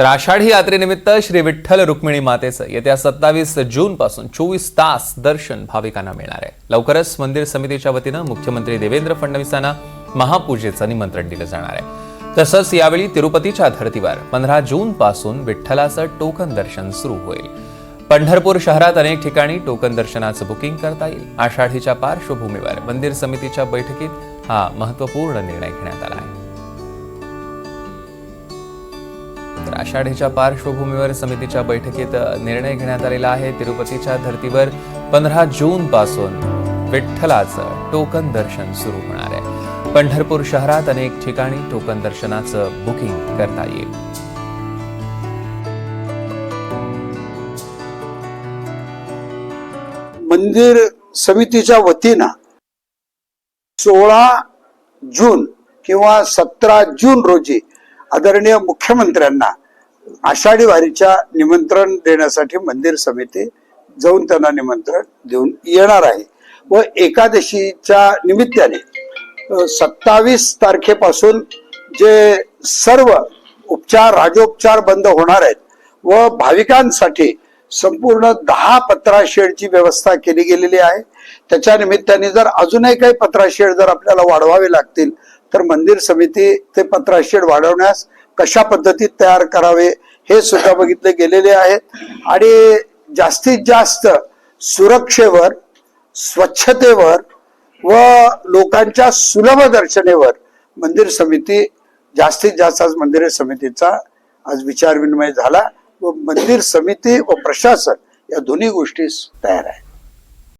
तर आषाढी यात्रेनिमित्त श्री विठ्ठल रुक्मिणी मातेचं येत्या सत्तावीस जून पासून चोवीस तास दर्शन भाविकांना मिळणार आहे. लवकरच मंदिर समितीच्या वतीनं मुख्यमंत्री देवेंद्र फडणवीसांना महापूजेचं निमंत्रण दिलं जाणार आहे. तसंच यावेळी तिरुपतीच्या धर्तीवर पंधरा जून पासून विठ्ठलाचं टोकन दर्शन सुरू होईल. पंढरपूर शहरात अनेक ठिकाणी टोकन दर्शनाचं बुकिंग करता येईल. आषाढीच्या पार्श्वभूमीवर मंदिर समितीच्या बैठकीत हा महत्त्वपूर्ण निर्णय घेण्यात आला आहे. तर आषाढीच्या पार्श्वभूमीवर समितीच्या बैठकीत निर्णय घेण्यात आलेला आहे. तिरुपतीच्या धर्तीवर पंधरा जून पासून विठ्ठलाचं टोकन दर्शन सुरू होणार आहे. पंढरपूर शहरात अनेक ठिकाणी टोकन दर्शनाचं बुकिंग करता येईल. मंदिर समितीच्या वतीनं सोळा जून किंवा सतरा जून रोजी आदरणीय मुख्यमंत्र्यांना आषाढी वारीच्या निमंत्रण देण्यासाठी मंदिर समिती जाऊन त्यांना निमंत्रण देऊन येणार आहे. व एकादशीच्या निमित्ताने सत्तावीस तारखेपासून जे सर्व उपचार राजोपचार बंद होणार आहेत व भाविकांसाठी संपूर्ण दहा पत्रा शेडची व्यवस्था केली गेलेली आहे. त्याच्या निमित्ताने जर अजूनही काही पत्रा शेड जर आपल्याला वाढवावे लागतील तर मंदिर समिती ते पत्रा शेड वाढवण्यास कशा पद्धतीत तयार करावे हे सुद्धा बघितले गेलेले आहेत. आणि जास्तीत जास्त सुरक्षेवर स्वच्छतेवर व लोकांच्या सुलभ दर्शनेवर मंदिर समिती जास्तीत जास्त आज मंदिर समितीचा आज विचार विनिमय झाला व मंदिर समिती व प्रशासन या दोन्ही गोष्टी तयार आहेत.